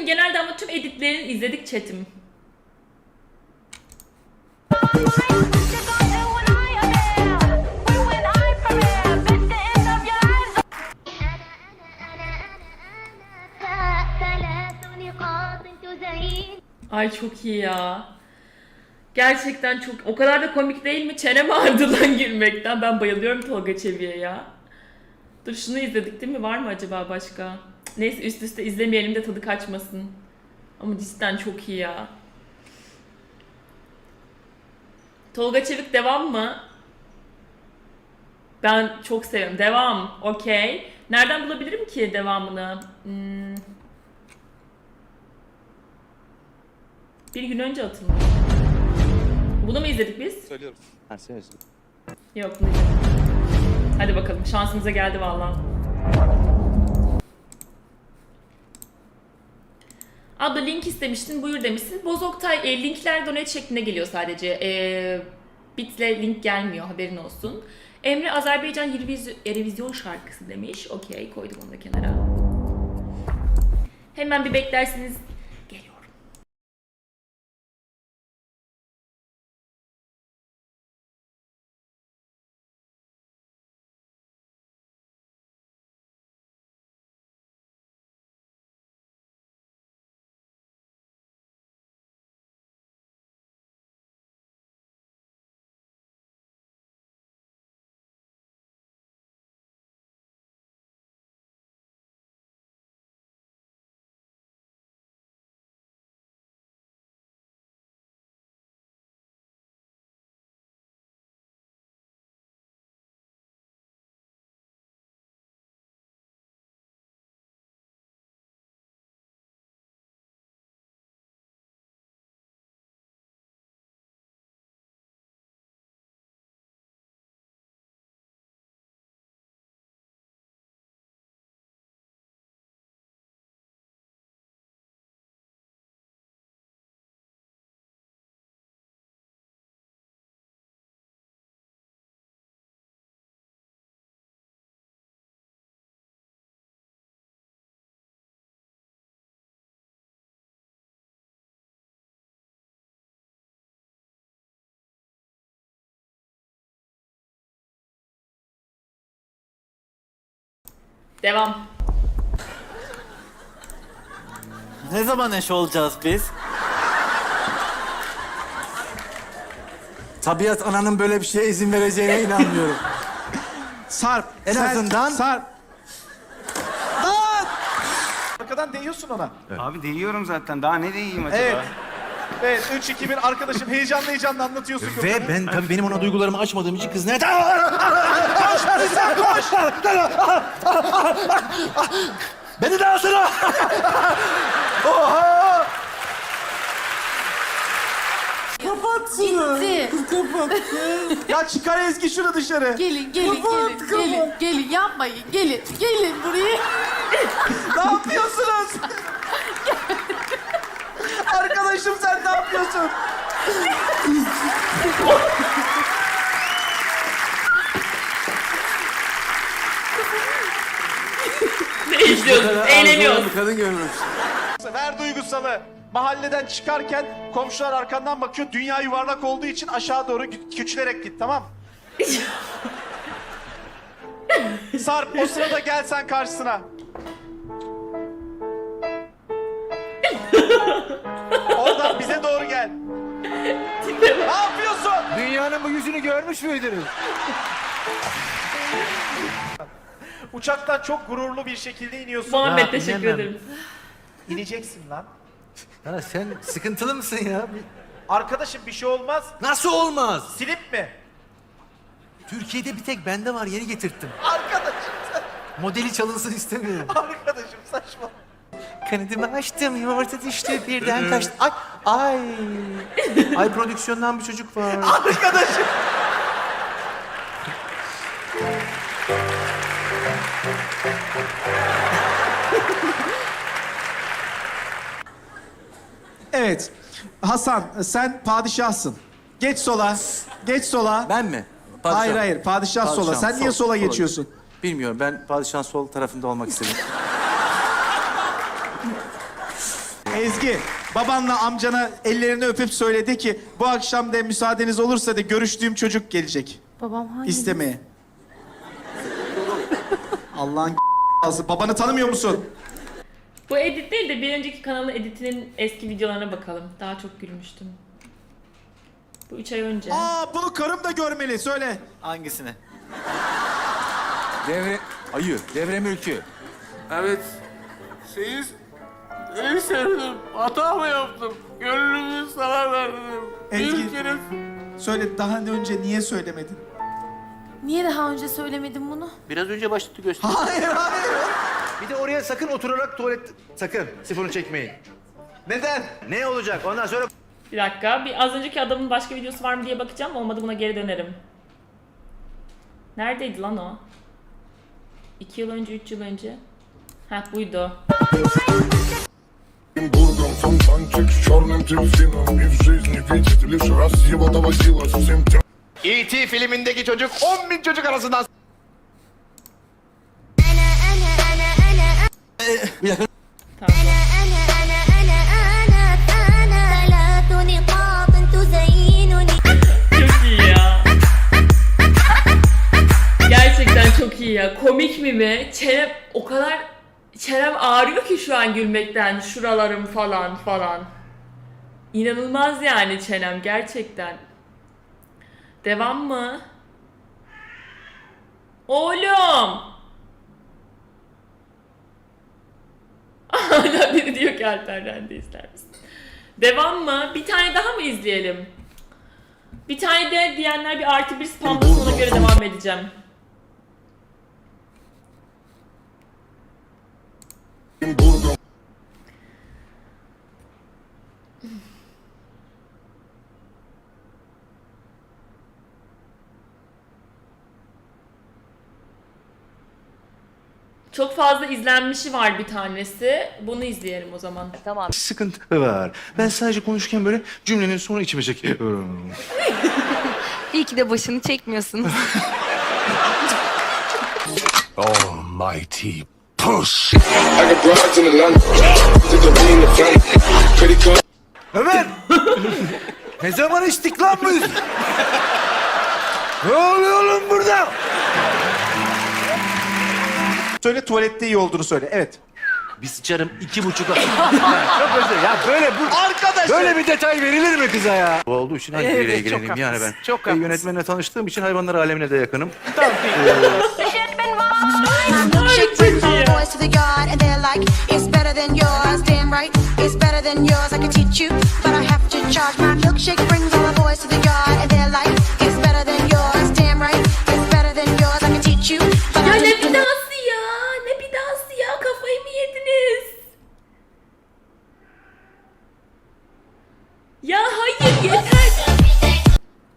videosunun genelde ama tüm editlerini izledik chatim. Ay çok iyi ya. Gerçekten çok o kadar da komik değil mi? Çenem ağrıdı lan gülmekten. Ben bayılıyorum Tolga Çevi'ye ya. Dur şunu izledik değil mi? Var mı acaba başka? Neyse üst üste izlemeyelim de tadı kaçmasın. Ama cidden çok iyi ya. Tolga Çevik devam mı? Ben çok seviyorum. Devam. Okey. Nereden bulabilirim ki devamını? Hmm. Bir gün önce atılmış. Bunu mu izledik biz? Söylüyorum. Ha söylüyorsun. Yok bunu izledik. Hadi bakalım şansımıza geldi valla. Abla link istemiştin buyur demişsin. Boz Oktay e, linkler donate şeklinde geliyor sadece. E, bitle link gelmiyor haberin olsun. Emre Azerbaycan Erevizyon şarkısı demiş. Okey koydum onu da kenara. Hemen bir beklersiniz. Devam. Ne zaman eş olacağız biz? Tabiat ananın böyle bir şeye izin vereceğine inanmıyorum. Sarp. En sen- azından- Sarp. Lan! Arkadan değiyorsun ona. Abi değiyorum zaten. Daha ne değeyim acaba? Evet. Evet, 3 2 1 arkadaşım heyecanlı heyecanlı anlatıyorsun. Ve ben tabii benim ona duygularımı açmadığım için kız ne... koş sen koş. Beni de alsana! Oha! Kapat şunu. Gitti. Kapat. Ya çıkar Ezgi şunu dışarı. Gelin, gelin, Kapat, gelin, gelin, gelin. Yapmayın, gelin, gelin buraya. Ne yapıyorsunuz? Arkadaşım sen ne yapıyorsun? Ne izliyoruz? Eğleniyoruz. Kadın görmüş. Ver duygusalı. Mahalleden çıkarken komşular arkandan bakıyor. Dünya yuvarlak olduğu için aşağı doğru gü- küçülerek git tamam mı? Sarp o sırada gel sen karşısına. Yüzünü görmüş müydünüz? Uçaktan çok gururlu bir şekilde iniyorsun. Muhammed Ya, teşekkür bilemem. ederim. İneceksin lan. Ya sen sıkıntılı mısın ya? Arkadaşım bir şey olmaz. Nasıl olmaz? Silip mi? Türkiye'de bir tek bende var yeni getirttim. Arkadaşım sen, Modeli çalınsın istemiyorum. arkadaşım saçma. Kanadımı açtım, yumurta düştü, birden kaçtı. Ay, ay. Ay prodüksiyondan bir çocuk var. Arkadaşım. Evet. Hasan sen padişahsın. Geç sola. Geç sola. Ben mi? Hayır hayır padişah, sola. Padişahım, Sen niye sol, sola sola. geçiyorsun? Bilmiyorum ben padişahın sol tarafında olmak istedim. Ezgi, babanla amcana ellerini öpüp söyledi ki bu akşam da müsaadeniz olursa da görüştüğüm çocuk gelecek Babam hangi? istemeye. Allah'ın ağzı. Babanı tanımıyor musun? Bu edit değil de bir önceki kanalın editinin eski videolarına bakalım. Daha çok gülmüştüm. Bu 3 ay önce. Aa bunu karım da görmeli. Söyle. Hangisini? Devre... Ayı, devre mülkü. Evet. Şeyi seni sevdim. Hata mı yaptım? Gönlümü sana verdim. Ezgi. Bir kere Söyle daha önce niye söylemedin? Niye daha önce söylemedim bunu? Biraz önce başladı göster. Hayır hayır. Bir de oraya sakın oturarak tuvalet... Sakın sifonu çekmeyin. Neden? Ne olacak? Ondan sonra Bir dakika. Bir az önceki adamın başka videosu var mı diye bakacağım. Olmadı buna geri dönerim. Neredeydi lan o? 2 yıl önce, 3 yıl önce. Heh buydu этим бургом Фонтанчик с черным дельфином И в жизни видеть лишь раз его доводилось всем тем E.T. filmindeki çocuk 10 bin çocuk arasından Çok iyi ya. Gerçekten çok iyi ya. Komik mi mi? Çene o kadar çenem ağrıyor ki şu an gülmekten. Şuralarım falan falan. İnanılmaz yani çenem gerçekten. Devam mı? Oğlum. Hala biri diyor ki Alper'den de izler misin? Devam mı? Bir tane daha mı izleyelim? Bir tane de diyenler bir artı bir spamlasın ona göre devam edeceğim. Çok fazla izlenmişi var bir tanesi. Bunu izleyelim o zaman. sıkıntı var. Ben sadece konuşurken böyle cümlenin sonu içime çekiyorum. İyi ki de başını çekmiyorsunuz. Almighty push I got broads in Atlanta Did the lean the family Credit card Ömer! ne zaman içtik lan biz? ne oluyor oğlum burada? Söyle tuvalette iyi olduğunu söyle. Evet. Bir sıçarım iki buçuk... Çok özür Ya böyle bu... Arkadaşım. Böyle bir detay verilir mi kıza ya? Bu olduğu için hangi Evet, biriyle çok ilgileneyim yani ben? haklısın, çok E, haklısın. Yönetmenle tanıştığım için hayvanlar alemine de yakınım. Milkshake brings all the boys to the yard and they're like, it's better than yours. İt's better than yours. I can teach you, but I have to charge. My milkshake brings all the boys to the yard and they're like, it's better than yours. Damn right, it's better than yours. I can teach you, but Ya I ne bidası ya? Ne bidası ya? Kafayı mı yediniz? Ya hayır yeter.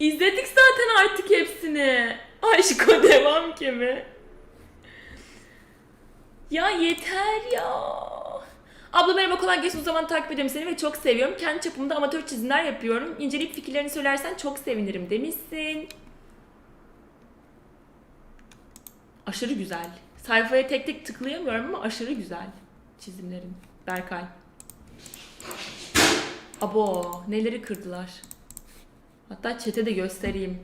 İzledik zaten artık hepsini. Aşko devam ki mi? Ya yeter ya. Abla merhaba kolay gelsin o zaman takip ediyorum seni ve çok seviyorum. Kendi çapımda amatör çizimler yapıyorum. İnceleyip fikirlerini söylersen çok sevinirim demişsin. Aşırı güzel. Sayfaya tek tek tıklayamıyorum ama aşırı güzel çizimlerin. Berkay. Abo neleri kırdılar. Hatta çete de göstereyim.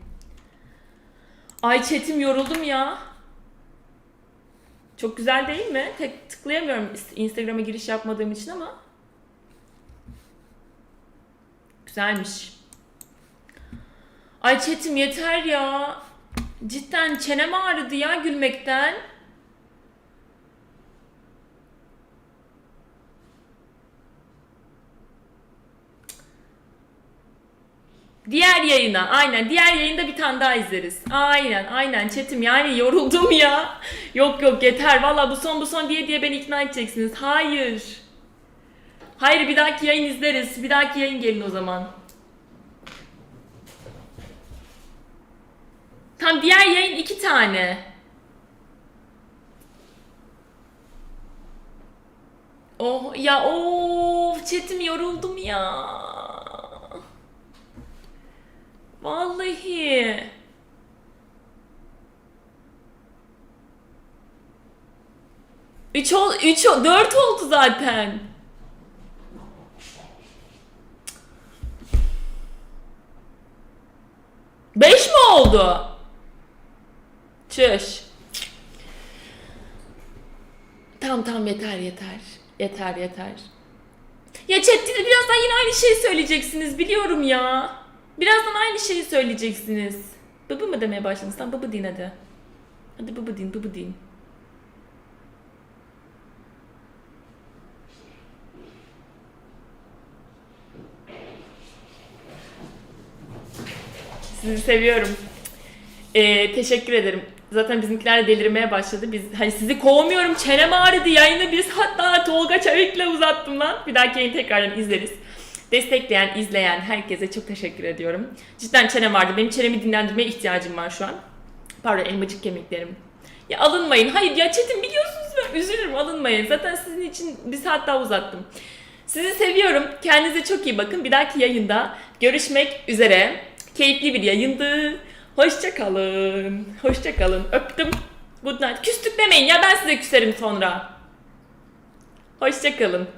Ay chatim yoruldum ya. Çok güzel değil mi? Tek tıklayamıyorum Instagram'a giriş yapmadığım için ama. Güzelmiş. Ay chatim yeter ya. Cidden çenem ağrıdı ya gülmekten. Diğer yayına aynen diğer yayında bir tane daha izleriz. Aynen aynen chatim yani yoruldum ya. Yok yok yeter valla bu son bu son diye diye beni ikna edeceksiniz. Hayır. Hayır bir dahaki yayın izleriz. Bir dahaki yayın gelin o zaman. Tam diğer yayın iki tane. Oh ya of chatim yoruldum ya. Vallahi. Üç ol, üç ol, dört oldu zaten. Beş mi oldu? Çüş. Tam tam yeter yeter. Yeter yeter. Ya chatte birazdan yine aynı şeyi söyleyeceksiniz biliyorum ya. Birazdan aynı şeyi söyleyeceksiniz. Bıbı mı demeye başladınız? Tamam bıbı deyin hadi. Hadi bıbı deyin bıbı deyin. Sizi seviyorum. Ee, teşekkür ederim. Zaten bizimkiler de delirmeye başladı. Biz hani sizi kovmuyorum. Çenem ağrıdı. Yayını biz hatta Tolga Çevik'le uzattım lan. Bir dahaki yayını tekrardan izleriz. Destekleyen, izleyen herkese çok teşekkür ediyorum. Cidden çenem vardı. Benim çenemi dinlendirmeye ihtiyacım var şu an. Pardon elmacık kemiklerim. Ya alınmayın. Hayır ya Çetin biliyorsunuz ben üzülürüm alınmayın. Zaten sizin için bir saat daha uzattım. Sizi seviyorum. Kendinize çok iyi bakın. Bir dahaki yayında görüşmek üzere. Keyifli bir yayındı. Hoşça kalın. Hoşça kalın. Öptüm. Good night. Küstük demeyin ya ben size küserim sonra. Hoşça kalın.